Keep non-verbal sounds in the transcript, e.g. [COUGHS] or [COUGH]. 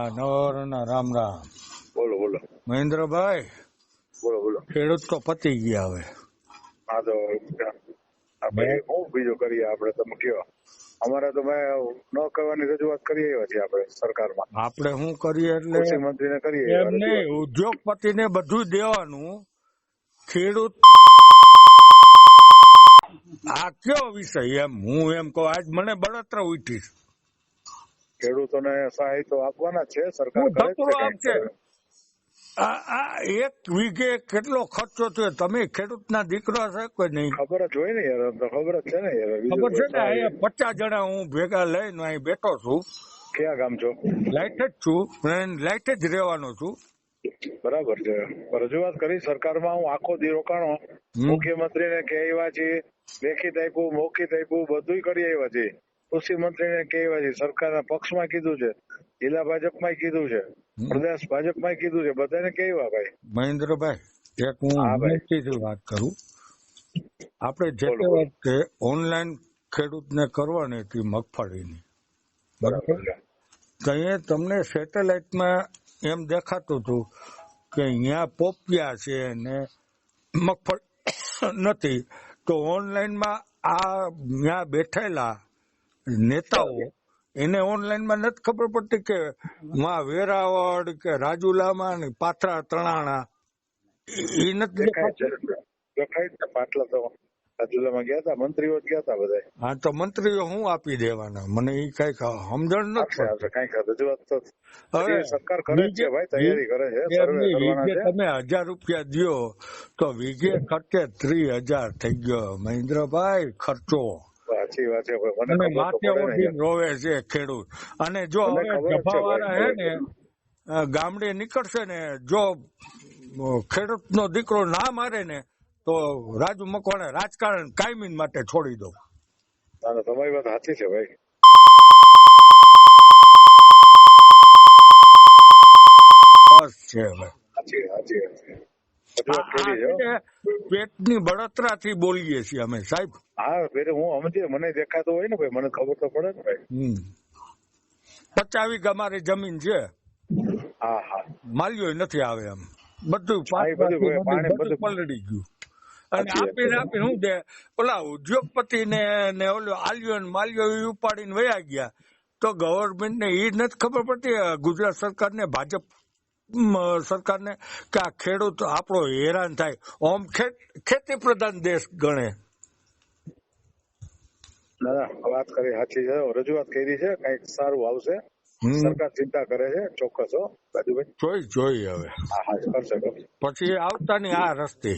હા નવરના રામ રામ. બોલો બોલો. મહેન્દ્રભાઈ બોલો બોલો. ખેડૂત તો પતી ગયા હવે. હા તો આપણે શું બીજું કરીએ આપણે તમે કયો અમારે તો મેં ન કરવાની રજૂઆત કરી આવ્યા છીએ આપણે સરકારમાં. આપણે શું કરીએ એટલે કૃષિ મંત્રીને કરીએ એમ નહીં ઉદ્યોગપતિને બધું દેવાનું. ખેડૂત આ કયો વિષય એમ? હું એમ કહું આજ મને બળતરા ઉઠી. ખેડૂતોને સહાય તો આપવાના છે સરકાર કરે છે આ એક વીઘે કેટલો ખર્ચો થયો? તમે ખેડૂતના દીકરા છે કોઈ નહીં? ખબર જ હોય ને યાર ખબર જ છે ને યાર ખબર છે ને અહીંયા પચાસ જણા હું ભેગા લઈને અહીં બેઠો છું. ક્યાં ગામ છો? લાઈટ જ છું લાઈટ જ રહેવાનો છું. બરાબર છે. રજૂઆત કરી સરકારમાં હું આખો દી રોકાણો. મુખ્યમંત્રી મુખ્યમંત્રીને કે આવ્યા છીએ લેખિત આપ્યું મૌખિત આપ્યું બધું કરી આવ્યા છીએ કૃષિ મંત્રીને કે છે. સરકારના પક્ષમાં કીધું છે. જિલ્લા ભાજપમાં કીધું છે. પ્રદેશ ભાજપમાં કીધું છે. બધાને કહેવા ભાઈ. મહેન્દ્રભાઈ એક હું. વિનંતીથી વાત કરું. આપણે જે તે. વખતે ઓનલાઈન ખેડૂતને કરવાની હતી મગફળીની. બરાબર? ત્યાં તમને સેટેલાઇટમાં એમ દેખાતું હતું કે અહીંયા પોપિયા છે ને મગફળી [COUGHS] નથી. તો ઓનલાઈનમાં આ ત્યાં બેઠેલા નેતાઓ એને ઓનલાઈનમાં નથી ખબર પડતી કે માં વેરાવળ કે રાજુલામાં ને પાથરા તણાણા એ નથી દેખાય પાટલા તો રાજુલામાં ગયા હતા મંત્રીઓ ગયા હતા બધા હા તો મંત્રીઓ હું આપી દેવાના? મને એ કઈ સમજણ નથી કંઈક રજૂઆત તો હવે સરકાર કરે છે ભાઈ તૈયારી કરે છે તમે હજાર રૂપિયા દિયો તો વીઘે ખર્ચે ત્રીસ હજાર થઈ ગયો. મહેન્દ્રભાઈ ખર્ચો. સાચી વાત છે મને માથે રોવે છે ખેડૂત. અને જો હવે હે ને ગામડે નીકળશે ને જો ખેડૂત નો દીકરો ના મારે ને તો રાજુ મકવાણે રાજકારણ કાયમી માટે છોડી દો ના તમારી વાત સાચી છે ભાઈ. બસ છે સાચી સાચી વાત છે. રજૂઆત બળતરા હો. પેટની બળતરાથી બોલીએ છીએ અમે સાહેબ. હા એટલે હું સમજે મને દેખાતો હોય ને ભાઈ મને ખબર તો પડે ને ભાઈ. પચાવી પચાસ જમીન છે. હા હા. માલ્યો નથી આવે એમ બધું હા, પલળી ગયું. અને આપીને. આપીને શું દે ઓલા ઉદ્યોગપતિ ને ને ઓલો આલ્યો ને માલ્યો એ ઉપાડીને વયા ગયા. તો ગવર્મેન્ટ ને એ નથી ખબર પડતી ગુજરાત સરકાર ને ભાજપ સરકારને કે આ ખેડૂત આપણો હેરાન થાય. ઓમ ખેતી પ્રધાન દેશ ગણે. ના વાત કરી સાચી છે. રજૂઆત કરી છે. કંઈક સારું આવશે. સરકાર ચિંતા કરે છે. ચોક્કસ હો રાજુભાઈ જોઈ જોઈ હવે. હા હા કરશે કરશે. પછી આવતાની આ રસ્તે.